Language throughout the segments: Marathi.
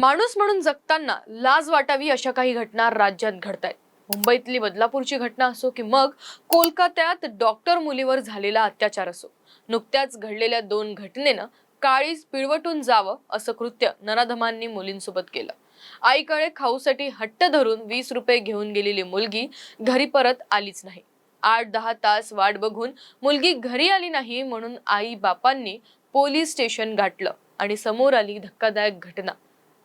माणूस म्हणून जगताना लाज वाटावी अशा काही घटना राज्यात घडत आहेत मुंबईतली बदलापूरची घटना असो की मग कोलकात्यात डॉक्टर मुलीवर झालेला अत्याचार असो. नुकत्याच घडलेल्या दोन घटनेनं काळीज पिळवटून जावं असं कृत्य नराधमांनी मुलींसोबत केलं. आईकडे खाऊसाठी हट्ट धरून वीस रुपये घेऊन गेलेली मुलगी घरी परत आलीच नाही. आठ दहा तास वाट बघून मुलगी घरी आली नाही म्हणून आई बापांनी पोलीस स्टेशन गाठलं आणि समोर आली धक्कादायक घटना.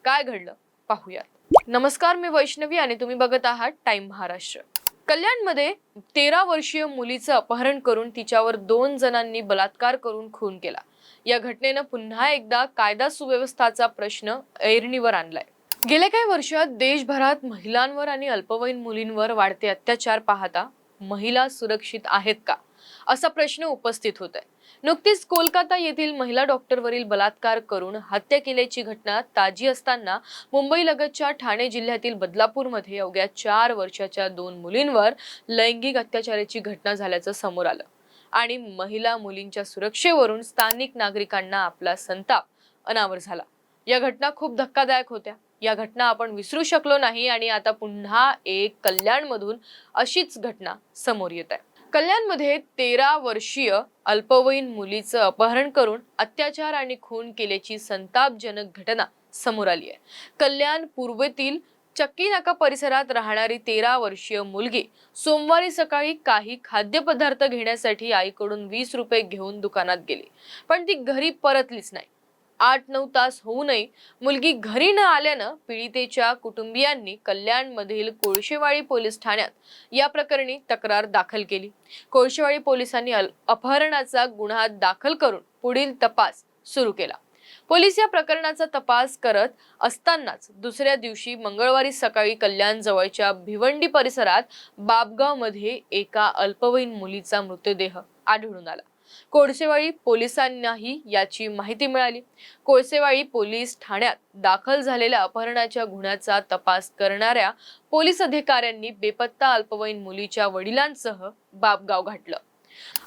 काय घडलं? पाहूयात. नमस्कार मी वैष्णवी आणि तुम्ही बघत आहात टाइम महाराष्ट्र. कल्याणमध्ये तेरा वर्षीय मुलीचं अपहरण करून तिच्यावर दोन जणांनी बलात्कार करून खून केला. या घटनेनं पुन्हा एकदा कायदा सुव्यवस्थाचा प्रश्न ऐरणीवर आणलाय. गेल्या काही वर्षात देशभरात महिलांवर आणि अल्पवयीन मुलींवर वाढते अत्याचार पाहता महिला सुरक्षित आहेत का? असा प्रश्न उपस्थित होत आहे नुकतीच कोलकाता येथील महिला डॉक्टरवरील बलात्कार करून हत्या केल्याची घटना ताजी असताना मुंबईलगतच्या ठाणे जिल्ह्यातील बदलापूरमध्ये अवघ्या चार वर्षाच्या दोन मुलींवर लैंगिक अत्याचाराची घटना झाल्याचं समोर आलं. आणि महिला मुलींच्या सुरक्षेवरून स्थानिक नागरिकांना आपला संताप अनावर झाला. या घटना खूप धक्कादायक होत्या. या घटना आपण विसरू शकलो नाही आणि आता पुन्हा एक कल्याणमधून अशीच घटना समोर येत आहे. कल्याणमध्ये तेरा वर्षीय अल्पवयीन मुलीचं अपहरण करून अत्याचार आणि खून केल्याची संतापजनक घटना समोर आली आहे. कल्याण पूर्वेतील चक्की नाका परिसरात राहणारी तेरा वर्षीय मुलगी सोमवारी सकाळी काही खाद्यपदार्थ घेण्यासाठी आईकडून वीस रुपये घेऊन दुकानात गेली. पण ती घरी परतलीच नाही. आठ नऊ तास होऊनही मुलगी घरी न आल्यानं पीडितेच्या कुटुंबियांनी कल्याणमधील कोळशेवाडी पोलीस ठाण्यात या प्रकरणी तक्रार दाखल केली. कोळशेवाडी पोलिसांनी अपहरणाचा गुन्हा दाखल करून पुढील तपास सुरू केला. पोलीस या प्रकरणाचा तपास करत असतानाच दुसऱ्या दिवशी मंगळवारी सकाळी कल्याण जवळच्या भिवंडी परिसरात बाबगावमध्ये एका अल्पवयीन मुलीचा मृतदेह आढळून आला. कोळसेवाडी पोलिसांनाही याची माहिती मिळाली. कोळसेवाडी पोलीस ठाण्यात दाखल झालेल्या अपहरणाच्या गुन्ह्याचा तपास करणाऱ्या पोलीस अधिकाऱ्यांनी बेपत्ता अल्पवयीन मुलीच्या वडिलांसह बाबगाव घातलं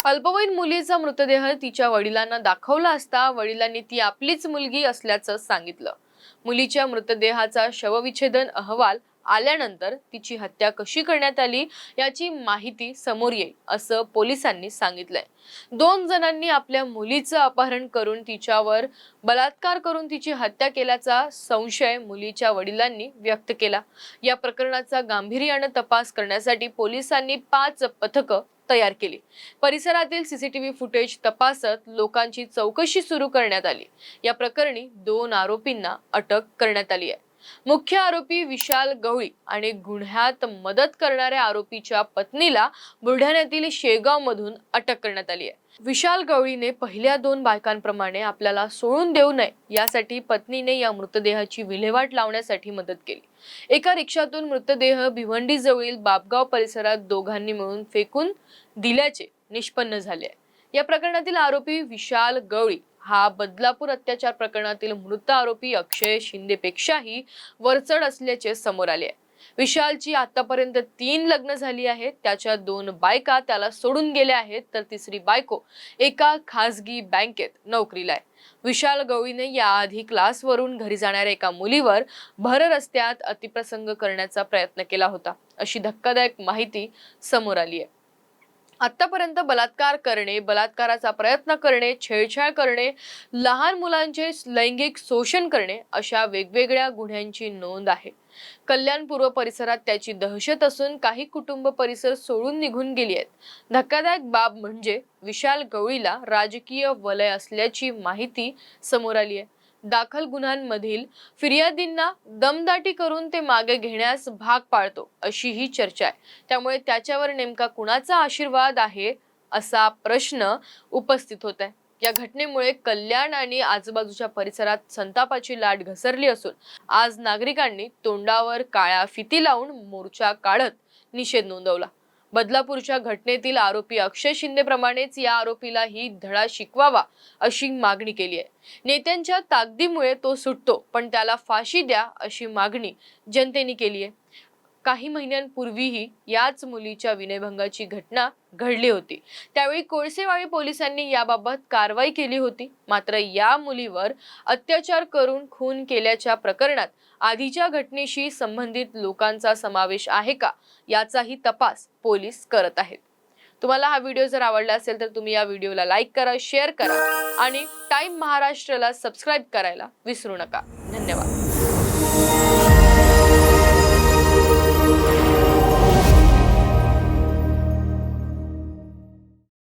अल्पवयीन मुलीचा मृतदेह तिच्या वडिलांना दाखवला असता वडिलांनी ती आपलीच मुलगी असल्याचं सांगितलं. मुलीच्या मृतदेहाचा शवविच्छेदन अहवाल आल्यानंतर तिची हत्या कशी करण्यात आली याची माहिती समोर येईल असं पोलिसांनी सांगितलंय. दोन जणांनी आपल्या मुलीचं अपहरण करून तिच्यावर बलात्कार करून तिची हत्या केल्याचा संशय मुलीच्या वडिलांनी व्यक्त केला. या प्रकरणाचा गांभीर्यानं तपास करण्यासाठी पोलिसांनी पाच पथकं तयार केली. परिसरातील सीसीटीव्ही फुटेज तपासत लोकांची चौकशी सुरू करण्यात आली. या प्रकरणी दोन आरोपींना अटक करण्यात आली आहे. मुख्य आरोपी विशाल गवळी आणि गुन्ह्यात मदत करणाऱ्या आरोपीच्या पत्नीला बुलढाण्यातील शेगाव मधून अटक करण्यात आली आहे. विशाल गवळीने पहिल्या दोन बायकांप्रमाणे आपल्याला सोडून देऊ नये यासाठी पत्नीने या मृतदेहाची विल्हेवाट लावण्यासाठी मदत केली. एका रिक्षातून मृतदेह भिवंडी जवळील बापगाव परिसरात दोघांनी मिळून फेकून दिल्याचे निष्पन्न झाले आहे. या प्रकरणातील आरोपी विशाल गवळी हा बदलापूर अत्याचार प्रकरणातील मृत आरोपी अक्षय शिंदेपेक्षाही वरचढ असल्याचे समोर आले आहे. विशालची आतापर्यंत तीन लग्न झाली आहेत. त्याच्या दोन बायका त्याला सोडून गेल्या आहेत. तर तिसरी बायको एका खासगी बँकेत नोकरीला आहे. विशाल गवळीने याआधी क्लासवरून घरी जाणाऱ्या एका मुलीवर भर रस्त्यात अतिप्रसंग करण्याचा प्रयत्न केला होता. अशी धक्कादायक माहिती समोर आली आहे. आतापर्यंत बलात्कार करणे बलात्काराचा प्रयत्न करणे छेडछाड करणे लहान मुलांचे लैंगिक शोषण करणे अशा वेगवेगळ्या गुन्ह्यांची नोंद आहे. कल्याण पूर्व परिसरात त्याची दहशत असून काही कुटुंब परिसर सोडून निघून गेली आहेत. धक्कादायक बाब म्हणजे विशाल गवळीला राजकीय वलय असल्याची माहिती समोर आली आहे. दाखल गुन्ह्यांमधील फिर्यादींना दमदाटी करून ते मागे घेण्यास भाग पाडतो अशी ही चर्चा आहे. त्यामुळे त्याच्यावर नेमका कुणाचा आशीर्वाद आहे असा प्रश्न उपस्थित होत आहे. या घटनेमुळे कल्याण आणि आजूबाजूच्या परिसरात संतापाची लाट घसरली असून आज नागरिकांनी तोंडावर काळ्या फिती लावून मोर्चा काढत निषेध नोंदवला. बदलापूरच्या घटनेतील आरोपी अक्षय शिंदे प्रमाणेच या आरोपीलाही धडा शिकवावा अशी मागणी केली आहे. नेत्यांच्या ताकदीमुळे तो सुटतो पण त्याला फाशी द्या अशी मागणी जनतेने केली आहे. काही महिन्यांपूर्वीही याच मुलीच्या विनयभंगाची घटना घडली होती. त्यावेळी कोळसेवाडी पोलिसांनी याबाबत कारवाई केली होती. मात्र या मुलीवर अत्याचार करून खून केल्याच्या प्रकरणात आधीच्या घटनेशी संबंधित लोकांचा समावेश आहे का याचाही तपास पोलीस करत आहेत. तुम्हाला हा व्हिडिओ जर आवडला असेल तर तुम्ही या व्हिडिओला लाईक करा शेअर करा आणि टाईम महाराष्ट्राला सबस्क्राईब करायला विसरू नका. धन्यवाद.